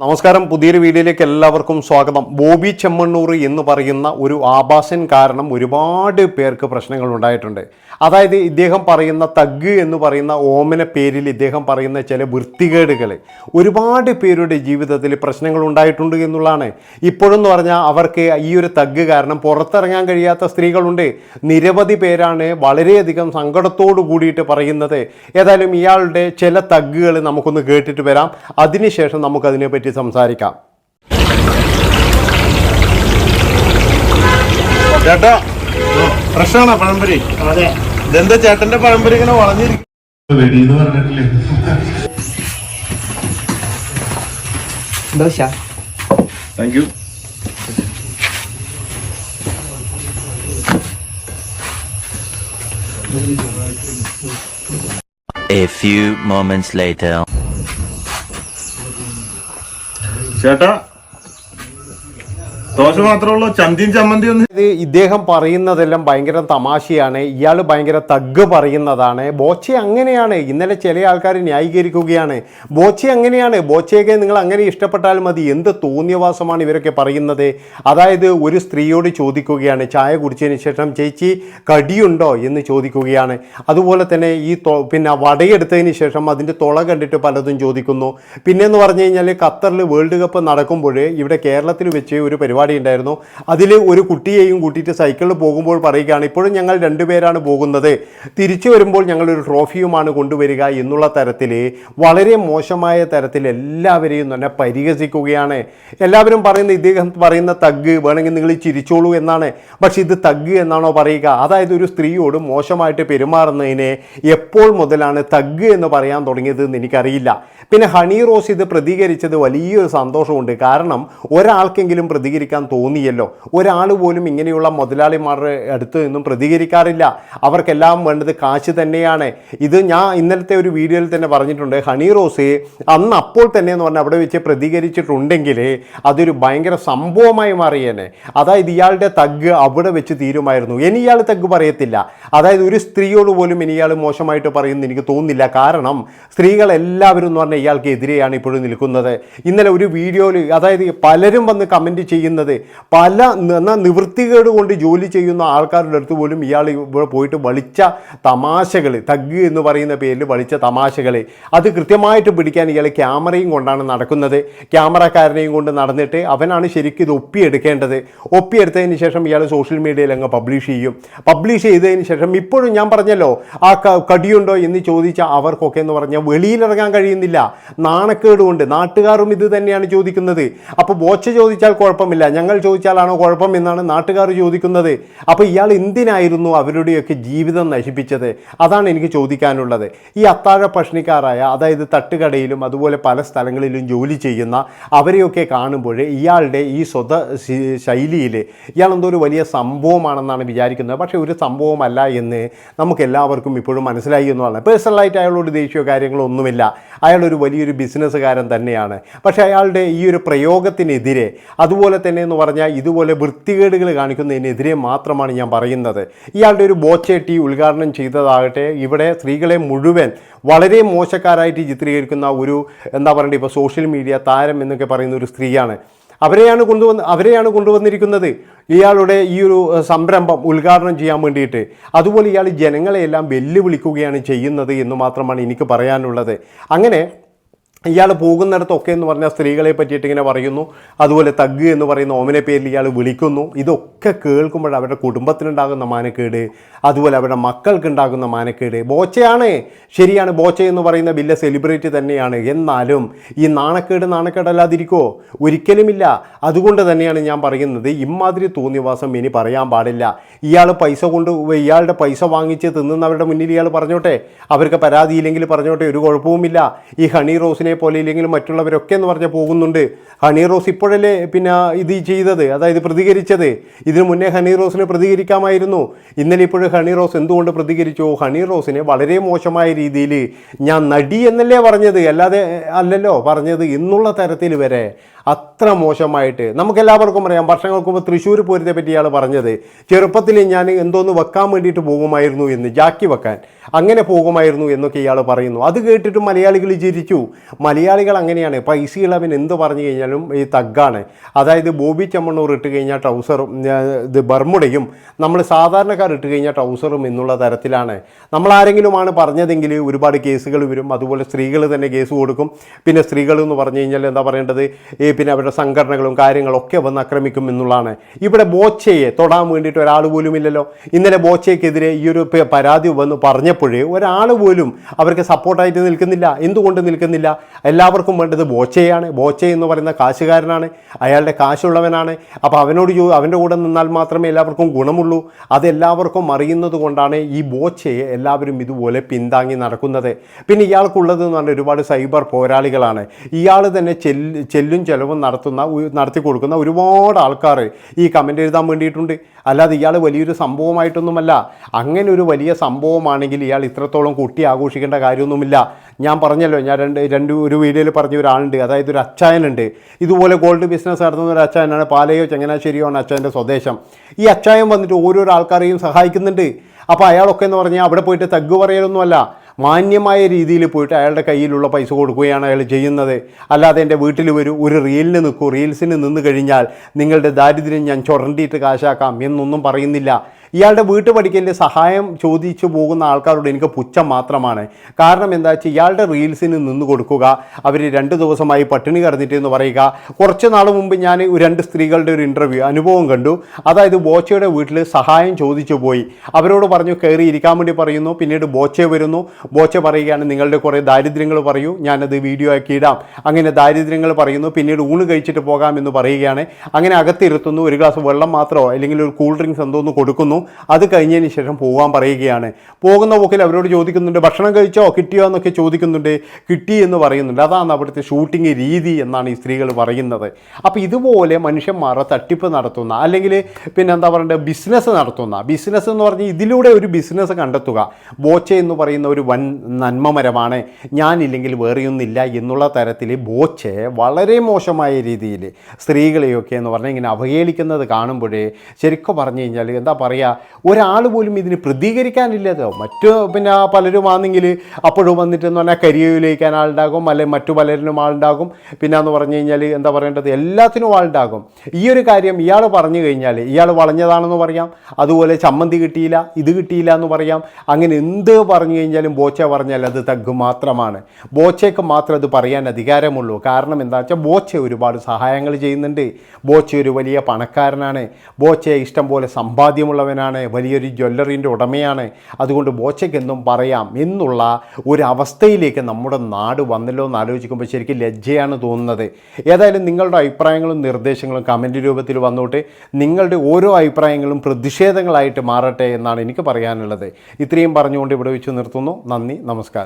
നമസ്കാരം. പുതിയൊരു വീഡിയോയിലേക്ക് എല്ലാവർക്കും സ്വാഗതം. ബോബി ചെമ്മണ്ണൂർ എന്ന് പറയുന്ന ഒരു ആഭാസൻ കാരണം ഒരുപാട് പേർക്ക് പ്രശ്നങ്ങൾ ഉണ്ടായിട്ടുണ്ട്. അതായത് ഇദ്ദേഹം പറയുന്ന തഗ് എന്ന് പറയുന്ന ഓമന പേരിൽ ഇദ്ദേഹം പറയുന്ന ചില വൃത്തികേടുകൾ. ഒരുപാട് പേരുടെ ജീവിതത്തിൽ പ്രശ്നങ്ങൾ ഉണ്ടായിട്ടുണ്ട് എന്നുള്ളതാണ്. ഇപ്പോഴെന്ന് പറഞ്ഞാൽ അവർക്ക് ഈ ഒരു തഗ് കാരണം പുറത്തിറങ്ങാൻ കഴിയാത്ത സ്ത്രീകളുണ്ട്. നിരവധി പേരാണ് വളരെയധികം സങ്കടത്തോടു കൂടിയിട്ട് പറയുന്നത്. ഏതായാലും ഇയാളുടെ ചില തഗ്ഗുകൾ നമുക്കൊന്ന് കേട്ടിട്ട് വരാം. അതിനുശേഷം നമുക്കതിനെപ്പറ്റി സംസാരിക്കാം. ചേട്ടാ ഫ്രഷാണോ പഴംപൊരി? അതെ. ഇതെന്താ ചേട്ടന്റെ പഴംപൊരി ഇങ്ങനെ വളഞ്ഞിരിക്കും dosa thank you A few moments later. ചേട്ടാ ദോശ മാത്രമേ ഉള്ളൂ ചന്തിയും ചമ്മന്തി ഒന്നും ഇദ്ദേഹം പറയുന്നതെല്ലാം ഭയങ്കര തമാശയാണ്. ഇയാൾ ഭയങ്കര തഗ് പറയുന്നതാണ്. ബോച്ചെ അങ്ങനെയാണ്. ഇന്നലെ ചില ആൾക്കാർ ന്യായീകരിക്കുകയാണ്. ബോച്ചെ അങ്ങനെയാണ്. ബോച്ചയൊക്കെ നിങ്ങൾ അങ്ങനെ ഇഷ്ടപ്പെട്ടാൽ മതി. എന്ത് തോന്നിയവാസമാണ് ഇവരൊക്കെ പറയുന്നത്? അതായത് ഒരു സ്ത്രീയോട് ചോദിക്കുകയാണ്. ചായ കുടിച്ചതിന് ശേഷം ചേച്ചി കടിയുണ്ടോ? എന്ന് ചോദിക്കുകയാണ്. അതുപോലെ തന്നെ ഈ പിന്നെ വടയെടുത്തതിന് ശേഷം അതിന്റെ തുള കണ്ടിട്ട് പലതും ചോദിക്കുന്നു. പിന്നെന്ന് പറഞ്ഞു കഴിഞ്ഞാൽ ഖത്തറിൽ വേൾഡ് കപ്പ് നടക്കുമ്പോൾ ഇവിടെ കേരളത്തിൽ വെച്ച് ഒരു പരിപാടി ഉണ്ടായിരുന്നു. അതിൽ ഒരു കുട്ടിയെയും കൂട്ടിയിട്ട് സൈക്കിളിൽ പോകുമ്പോൾ പറയുകയാണ് ഇപ്പോഴും ഞങ്ങൾ രണ്ടുപേരാണ് പോകുന്നത്. തിരിച്ചു വരുമ്പോൾ ഞങ്ങളൊരു ട്രോഫിയുമാണ് കൊണ്ടുവരിക എന്നുള്ള തരത്തിൽ വളരെ മോശമായ തരത്തിൽ എല്ലാവരെയും തന്നെ പരിഹസിക്കുകയാണ്. എല്ലാവരും പറയുന്ന ഇദ്ദേഹം പറയുന്ന തഗ് വേണമെങ്കിൽ നിങ്ങൾ ചിരിച്ചോളൂ എന്നാണ്. പക്ഷെ ഇത് തഗ് എന്നാണോ പറയുക? അതായത് ഒരു സ്ത്രീയോട് മോശമായിട്ട് പെരുമാറുന്നതിനെ എപ്പോൾ മുതലാണ് തഗ് എന്ന് പറയാൻ തുടങ്ങിയത് എന്ന് എനിക്കറിയില്ല. പിന്നെ ഹണി റോസ് ഇത് പ്രതികരിച്ചത് വലിയൊരു സന്തോഷമുണ്ട്. കാരണം ഒരാൾക്കെങ്കിലും പ്രതികരിക്കാൻ തോന്നിയല്ലോ. ഒരാൾ പോലും ഇങ്ങനെയുള്ള മുതലാളിമാരുടെ അടുത്ത് നിന്നും പ്രതികരിക്കാറില്ല. അവർക്കെല്ലാം വേണ്ടത് കാശ് തന്നെയാണ്. ഇത് ഞാൻ ഇന്നലത്തെ ഒരു വീഡിയോയിൽ തന്നെ പറഞ്ഞിട്ടുണ്ട്. ഹണി റോസ് അന്ന് അപ്പോൾ തന്നെ എന്ന് പറഞ്ഞാൽ അവിടെ വെച്ച് പ്രതികരിച്ചിട്ടുണ്ടെങ്കിൽ അതൊരു ഭയങ്കര സംഭവമായി മാറിയേനെ. അതായത് ഇയാളുടെ തഗ് അവിടെ വെച്ച് തീരുമായിരുന്നു. ഇനി ഇയാൾ തഗ് പറയത്തില്ല. അതായത് ഒരു സ്ത്രീയോട് പോലും ഇനി ഇയാൾ മോശമായിട്ട് പറയുമെന്ന് എനിക്ക് തോന്നുന്നില്ല. കാരണം സ്ത്രീകളെല്ലാവരും എന്ന് പറഞ്ഞാൽ ഇയാൾക്ക് എതിരെയാണ് ഇപ്പോഴും നിൽക്കുന്നത്. ഇന്നലെ ഒരു വീഡിയോയിൽ അതായത് പലരും വന്ന് കമന്റ് ചെയ്യുന്നത് പല എന്നാൽ നിവൃത്തികേട് കൊണ്ട് ജോലി ചെയ്യുന്ന ആൾക്കാരുടെ അടുത്ത് പോലും ഇയാൾ ഇവിടെ പോയിട്ട് വളിച്ച തമാശകൾ തഗ് എന്ന് പറയുന്ന പേരിൽ വളിച്ച തമാശകൾ അത് കൃത്യമായിട്ട് പിടിക്കാൻ ഇയാൾ ക്യാമറയും കൊണ്ടാണ് നടക്കുന്നത്. ക്യാമറക്കാരനെയും കൊണ്ട് നടന്നിട്ട് അവനാണ് ശരിക്കും ഇത് ഒപ്പിയെടുക്കേണ്ടത്. ഒപ്പിയെടുത്തതിന് ശേഷം ഇയാൾ സോഷ്യൽ മീഡിയയിൽ അങ്ങ് പബ്ലിഷ് ചെയ്യും. പബ്ലിഷ് ചെയ്തതിന് ശേഷം ഇപ്പോഴും ഞാൻ പറഞ്ഞല്ലോ ആ കടിയുണ്ടോ എന്ന് ചോദിച്ച അവർക്കൊക്കെ എന്ന് പറഞ്ഞാൽ വെളിയിലിറങ്ങാൻ കഴിയുന്നില്ല. നാണക്കേട് കൊണ്ട് നാട്ടുകാരും ഇത് തന്നെയാണ് ചോദിക്കുന്നത്. അപ്പോൾ ബോച്ച ചോദിച്ചാൽ കുഴപ്പമില്ല. ഞങ്ങൾ ചോദിച്ചാലാണോ കുഴപ്പം എന്നാണ് നാട്ടുകാർ ചോദിക്കുന്നത്. അപ്പോൾ ഇയാൾ എന്തിനായിരുന്നു അവരുടെയൊക്കെ ജീവിതം നശിപ്പിച്ചത്? അതാണ് എനിക്ക് ചോദിക്കാനുള്ളത്. ഈ അത്താഴ പഷ്ണിക്കാരായ അതായത് തട്ടുകടയിലും അതുപോലെ പല സ്ഥലങ്ങളിലും ജോലി ചെയ്യുന്ന അവരെയൊക്കെ കാണുമ്പോൾ ഇയാളുടെ ഈ സ്വത ശൈലിയിൽ ഇയാൾ എന്തോ ഒരു വലിയ സംഭവമാണെന്നാണ് വിചാരിക്കുന്നത്. പക്ഷേ ഒരു സംഭവമല്ല എന്ന് നമുക്ക് എല്ലാവർക്കും ഇപ്പോഴും മനസ്സിലായി എന്നുള്ളതാണ്. പേഴ്സണലായിട്ട് അയാളോട് ദേഷ്യമോ കാര്യങ്ങളോ ഒന്നുമില്ല. അയാളൊരു വലിയൊരു ബിസിനസ്സുകാരൻ തന്നെയാണ്. പക്ഷേ അയാളുടെ ഈ ഒരു പ്രയോഗത്തിനെതിരെ അതുപോലെ തന്നെ എന്ന് പറഞ്ഞാൽ ഇതുപോലെ വൃത്തികേടുകൾ കാണിക്കുന്നതിനെതിരെ മാത്രമാണ് ഞാൻ പറയുന്നത്. ഇയാളുടെ ഒരു ബോച്ചേട്ടി ഉദ്ഘാടനം ചെയ്തതാകട്ടെ ഇവിടെ സ്ത്രീകളെ മുഴുവൻ വളരെ മോശക്കാരായിട്ട് ചിത്രീകരിക്കുന്ന ഒരു എന്താ പറയണ്ടേ ഇപ്പോൾ സോഷ്യൽ മീഡിയ താരം എന്നൊക്കെ പറയുന്ന ഒരു സ്ത്രീയാണ്. അവരെയാണ് കൊണ്ടുവന്ന് അവരെയാണ് കൊണ്ടുവന്നിരിക്കുന്നത്. ഇയാളുടെ ഈ ഒരു സംരംഭം ഉദ്ഘാടനം ചെയ്യാൻ വേണ്ടിയിട്ട്. അതുപോലെ ഇയാൾ ജനങ്ങളെയെല്ലാം വെല്ലുവിളിക്കുകയാണ് ചെയ്യുന്നത് എന്ന് മാത്രമാണ് എനിക്ക് പറയാനുള്ളത്. അങ്ങനെ ഇയാൾ പോകുന്നിടത്തൊക്കെ എന്ന് പറഞ്ഞാൽ സ്ത്രീകളെ പറ്റിയിട്ട് ഇങ്ങനെ പറയുന്നു. അതുപോലെ തഗ് എന്ന് പറയുന്ന ഓമനെ പേരിൽ ഇയാൾ വിളിക്കുന്നു. ഇതൊക്കെ കേൾക്കുമ്പോൾ അവരുടെ കുടുംബത്തിനുണ്ടാകുന്ന മാനക്കേട് അതുപോലെ അവരുടെ മക്കൾക്കുണ്ടാകുന്ന മാനക്കേട്. ബോച്ചയാണ് ശരിയാണ് ബോച്ച എന്ന് പറയുന്ന വലിയ സെലിബ്രിറ്റി തന്നെയാണ്. എന്നാലും ഈ നാണക്കേട് നാണക്കേടല്ലാതിരിക്കോ? ഒരിക്കലുമില്ല. അതുകൊണ്ട് തന്നെയാണ് ഞാൻ പറയുന്നത് ഇമാതിരി തോന്നിയവാസം ഇനി പറയാൻ പാടില്ല. ഇയാൾ പൈസ കൊണ്ട് ഇയാളുടെ പൈസ വാങ്ങിച്ച് തിന്നുന്നവരുടെ മുന്നിൽ ഇയാൾ പറഞ്ഞോട്ടെ. അവർക്ക് പരാതിയില്ലെങ്കിൽ പറഞ്ഞോട്ടെ ഒരു കുഴപ്പവുമില്ല. ഈ ഹണി റോസിനെ പോലെ ഇല്ലെങ്കിൽ മറ്റുള്ളവരൊക്കെ എന്ന് പറഞ്ഞാൽ പോകുന്നുണ്ട്. ഹണി റോസ് ഇപ്പോഴല്ലേ പിന്നെ ഇത് ചെയ്തത്? അതായത് പ്രതികരിച്ചത്. ഇതിനു മുന്നേ ഹണി റോസിന് പ്രതികരിക്കാമായിരുന്നു. ഇന്നലെ ഇപ്പോഴും ഹണി റോസ് എന്തുകൊണ്ട് പ്രതികരിച്ചു? ഹണി റോസിനെ വളരെ മോശമായ രീതിയിൽ ഞാൻ നടി എന്നല്ലേ പറഞ്ഞത്? അല്ലാതെ അല്ലല്ലോ പറഞ്ഞത് എന്നുള്ള തരത്തിൽ വരെ അത്ര മോശമായിട്ട് നമുക്ക് എല്ലാവർക്കും അറിയാം. വർഷങ്ങൾക്ക് മുമ്പ് തൃശ്ശൂർ പൂരത്തെ പറ്റി ഇയാൾ പറഞ്ഞത്. ചെറുപ്പത്തിൽ ഞാൻ എന്തോന്ന് വെക്കാൻ വേണ്ടിയിട്ട് പോകുമായിരുന്നു എന്ന് ജാക്കി വെക്കാൻ. അങ്ങനെ പോകുമായിരുന്നു എന്നൊക്കെ ഇയാൾ പറയുന്നു. അത് കേട്ടിട്ട് മലയാളികൾ ചിരിച്ചു. മലയാളികൾ അങ്ങനെയാണ്. പൈസ ഇളവൻ എന്ത് പറഞ്ഞു കഴിഞ്ഞാലും ഈ തഗ്ഗാണ്. അതായത് ബോബി ചമ്മണ്ണൂർ ഇട്ട് കഴിഞ്ഞാൽ ട്രൗസറും ഇത് ബർമുടയും നമ്മൾ സാധാരണക്കാർ ഇട്ട് കഴിഞ്ഞാൽ ട്രൗസറും എന്നുള്ള തരത്തിലാണ്. നമ്മൾ ആരെങ്കിലുമാണ് പറഞ്ഞതെങ്കിൽ ഒരുപാട് കേസുകൾ വരും. അതുപോലെ സ്ത്രീകൾ തന്നെ കേസ് കൊടുക്കും. പിന്നെ സ്ത്രീകൾ എന്ന് പറഞ്ഞു കഴിഞ്ഞാൽ എന്താ പറയേണ്ടത്? ഈ പിന്നെ അവരുടെ സംഘടനകളും കാര്യങ്ങളും ഒക്കെ വന്ന് ആക്രമിക്കും എന്നുള്ളതാണ്. ഇവിടെ ബോച്ചയെ തൊടാൻ വേണ്ടിയിട്ട് ഒരാൾ പോലും ഇല്ലല്ലോ. ഇന്നലെ ബോച്ചയ്ക്കെതിരെ ഈ ഒരു പരാതി വന്ന് പറഞ്ഞപ്പോഴേ ഒരാൾ പോലും അവർക്ക് സപ്പോർട്ടായിട്ട് നിൽക്കുന്നില്ല. എന്തുകൊണ്ട് നിൽക്കുന്നില്ല? എല്ലാവർക്കും വേണ്ടത് ബോച്ചയാണ്. ബോച്ച എന്ന് പറയുന്ന കാശുകാരനാണ്. അയാളുടെ കാശുള്ളവനാണ്. അപ്പോൾ അവനോട് ചോ അവന്റെ കൂടെ നിന്നാൽ മാത്രമേ എല്ലാവർക്കും ഗുണമുള്ളൂ. അതെല്ലാവർക്കും അറിയുന്നത് കൊണ്ടാണ് ഈ ബോച്ചയെ എല്ലാവരും ഇതുപോലെ പിന്താങ്ങി നടക്കുന്നത്. പിന്നെ ഇയാൾക്കുള്ളത് എന്ന് പറഞ്ഞാൽ ഒരുപാട് സൈബർ പോരാളികളാണ്. ഇയാൾ തന്നെ ചെല്ലും ചെല്ലും ചെലവും നടത്തുന്ന നടത്തി കൊടുക്കുന്ന ഒരുപാട് ആൾക്കാർ ഈ കമന്റ് എഴുതാൻ വേണ്ടിയിട്ടുണ്ട്. അല്ലാതെ ഇയാൾ വലിയൊരു സംഭവമായിട്ടൊന്നുമല്ല. അങ്ങനെ ഒരു വലിയ സംഭവമാണെങ്കിൽ ഇയാൾ ഇത്രത്തോളം കുട്ടി ആഘോഷിക്കേണ്ട കാര്യമൊന്നുമില്ല. ഞാൻ പറഞ്ഞല്ലോ ഞാൻ രണ്ട് രണ്ട് ഒരു വീഡിയോയിൽ പറഞ്ഞ ഒരാളുണ്ട്. അതായത് ഒരു അച്ചായനുണ്ട്. ഇതുപോലെ ഗോൾഡ് ബിസിനസ് നടത്തുന്ന ഒരു അച്ചായനാണ് പാലയോ ചങ്ങനാശ്ശേരിയോ ആണ് അച്ചായന്റെ സ്വദേശം. ഈ അച്ചായൻ വന്നിട്ട് ഓരോരോ ആൾക്കാരെയും സഹായിക്കുന്നുണ്ട്. അപ്പോൾ അയാളൊക്കെ എന്ന് പറഞ്ഞാൽ അവിടെ പോയിട്ട് തഗ് പറയലൊന്നുമല്ല. മാന്യമായ രീതിയിൽ പോയിട്ട് അയാളുടെ കയ്യിലുള്ള പൈസ കൊടുക്കുകയാണ് അയാൾ ചെയ്യുന്നത്. അല്ലാതെ എന്റെ വീട്ടിൽ വരൂ ഒരു റീലിന് നിൽക്കൂ. റീൽസിന് നിന്ന് കഴിഞ്ഞാൽ നിങ്ങളുടെ ദാരിദ്ര്യം ഞാൻ ചുരണ്ടിയിട്ട് കാശാക്കാം എന്നൊന്നും പറയുന്നില്ല. ഇയാളുടെ വീട്ടു പഠിക്കലിൽ സഹായം ചോദിച്ചു പോകുന്ന ആൾക്കാരോട് എനിക്ക് പുച്ഛം മാത്രമാണ്. കാരണം എന്താ വെച്ചാൽ ഇയാളുടെ റീൽസിന് നിന്ന് കൊടുക്കുക അവർ രണ്ട് ദിവസമായി പട്ടിണി കടന്നിട്ട് എന്ന് പറയുക. കുറച്ച് നാൾ മുമ്പ് ഞാൻ രണ്ട് സ്ത്രീകളുടെ ഒരു ഇന്റർവ്യൂ അനുഭവം കണ്ടു. അതായത് ബോച്ചയുടെ വീട്ടിൽ സഹായം ചോദിച്ചു പോയി. അവരോട് പറഞ്ഞു കയറി ഇരിക്കാൻ വേണ്ടി പറയുന്നു. പിന്നീട് ബോച്ച വരുന്നു. ബോച്ച പറയുകയാണ് നിങ്ങളുടെ കുറേ ദാരിദ്ര്യങ്ങൾ പറയൂ. ഞാനത് വീഡിയോ ആക്കി ഇടാം. അങ്ങനെ ദാരിദ്ര്യങ്ങൾ പറയുന്നു. പിന്നീട് ഊണ് കഴിച്ചിട്ട് പോകാമെന്ന് പറയുകയാണ്. അങ്ങനെ അകത്തിരുത്തുന്നു. ഒരു ഗ്ലാസ് വെള്ളം മാത്രമോ അല്ലെങ്കിൽ ഒരു കൂൾ ഡ്രിങ്ക്സ് എന്തോ ഒന്ന് കൊടുക്കുന്നു അത് കഴിഞ്ഞതിന് ശേഷം പോകാൻ പറയുകയാണ്. പോകുന്ന പോക്കിൽ അവരോട് ചോദിക്കുന്നുണ്ട് ഭക്ഷണം കഴിച്ചോ? കിട്ടിയോ? എന്നൊക്കെ ചോദിക്കുന്നുണ്ട്. കിട്ടി എന്ന് പറയുന്നുണ്ട്. അതാണ് അവിടുത്തെ ഷൂട്ടിംഗ് രീതി എന്നാണ് ഈ സ്ത്രീകൾ പറയുന്നത്. അപ്പോൾ ഇതുപോലെ മനുഷ്യന്മാരെ തട്ടിപ്പ് നടത്തുന്ന അല്ലെങ്കിൽ പിന്നെ എന്താ പറയേണ്ടത് ബിസിനസ് നടത്തുന്ന ബിസിനസ് എന്ന് പറഞ്ഞാൽ ഇതിലൂടെ ഒരു ബിസിനസ് കണ്ടെത്തുക ബോച്ച എന്ന് പറയുന്ന ഒരു വൻ നന്മമരമാണ് ഞാനില്ലെങ്കിൽ വേറെയൊന്നില്ല എന്നുള്ള തരത്തിൽ ബോച്ചെ വളരെ മോശമായ രീതിയിൽ സ്ത്രീകളെയൊക്കെ എന്ന് പറഞ്ഞാൽ ഇങ്ങനെ അവഹേളിക്കുന്നത് കാണുമ്പോഴേ ശരിക്കും പറഞ്ഞു കഴിഞ്ഞാൽ എന്താ പറയുക ഒരാൾ പോലും ഇതിന് പ്രതികരിക്കാനില്ലതോ മറ്റു പിന്നെ പലരും ആണെങ്കിൽ അപ്പോഴും വന്നിട്ട് എന്ന് പറഞ്ഞാൽ കരിയോയിലേക്കാൻ ആളുണ്ടാകും അല്ലെങ്കിൽ മറ്റു പലരിനും ആളുണ്ടാകും. പിന്നെ എന്ന് പറഞ്ഞു കഴിഞ്ഞാൽ എന്താ പറയേണ്ടത്? എല്ലാത്തിനും ആളുണ്ടാകും. ഈ ഒരു കാര്യം ഇയാൾ പറഞ്ഞു കഴിഞ്ഞാൽ ഇയാൾ വളഞ്ഞതാണെന്ന് പറയാം. അതുപോലെ ചമ്മന്തി കിട്ടിയില്ല ഇത് കിട്ടിയില്ല എന്ന് പറയാം. അങ്ങനെ എന്ത് പറഞ്ഞു കഴിഞ്ഞാലും ബോച്ച പറഞ്ഞാൽ അത് തഗ് മാത്രമാണ്. ബോച്ചയ്ക്ക് മാത്രം അത് പറയാൻ അധികാരമുള്ളൂ. കാരണം എന്താ വെച്ചാൽ ബോച്ച ഒരുപാട് സഹായങ്ങൾ ചെയ്യുന്നുണ്ട്. ബോച്ച ഒരു വലിയ പണക്കാരനാണ്. ബോച്ച ഇഷ്ടം പോലെ സമ്പാദ്യമുള്ളവനാണ് വലിയൊരു ജ്വല്ലറിന്റെ ഉടമയാണ്. അതുകൊണ്ട് ബോച്ചയ്ക്കെന്നും പറയാം. എന്നുള്ള ഒരു അവസ്ഥയിലേക്ക് നമ്മുടെ നാട് വന്നല്ലോ എന്ന് ആലോചിക്കുമ്പോൾ ശരിക്കും ലജ്ജയാണ് തോന്നുന്നത്. ഏതായാലും നിങ്ങളുടെ അഭിപ്രായങ്ങളും നിർദ്ദേശങ്ങളും കമന്റ് രൂപത്തിൽ വന്നോട്ടെ. നിങ്ങളുടെ ഓരോ അഭിപ്രായങ്ങളും പ്രതിഷേധങ്ങളായിട്ട് മാറട്ടെ എന്നാണ് എനിക്ക് പറയാനുള്ളത്. ഇത്രയും പറഞ്ഞുകൊണ്ട് ഇവിടെ വെച്ച് നിർത്തുന്നു. നന്ദി നമസ്കാരം.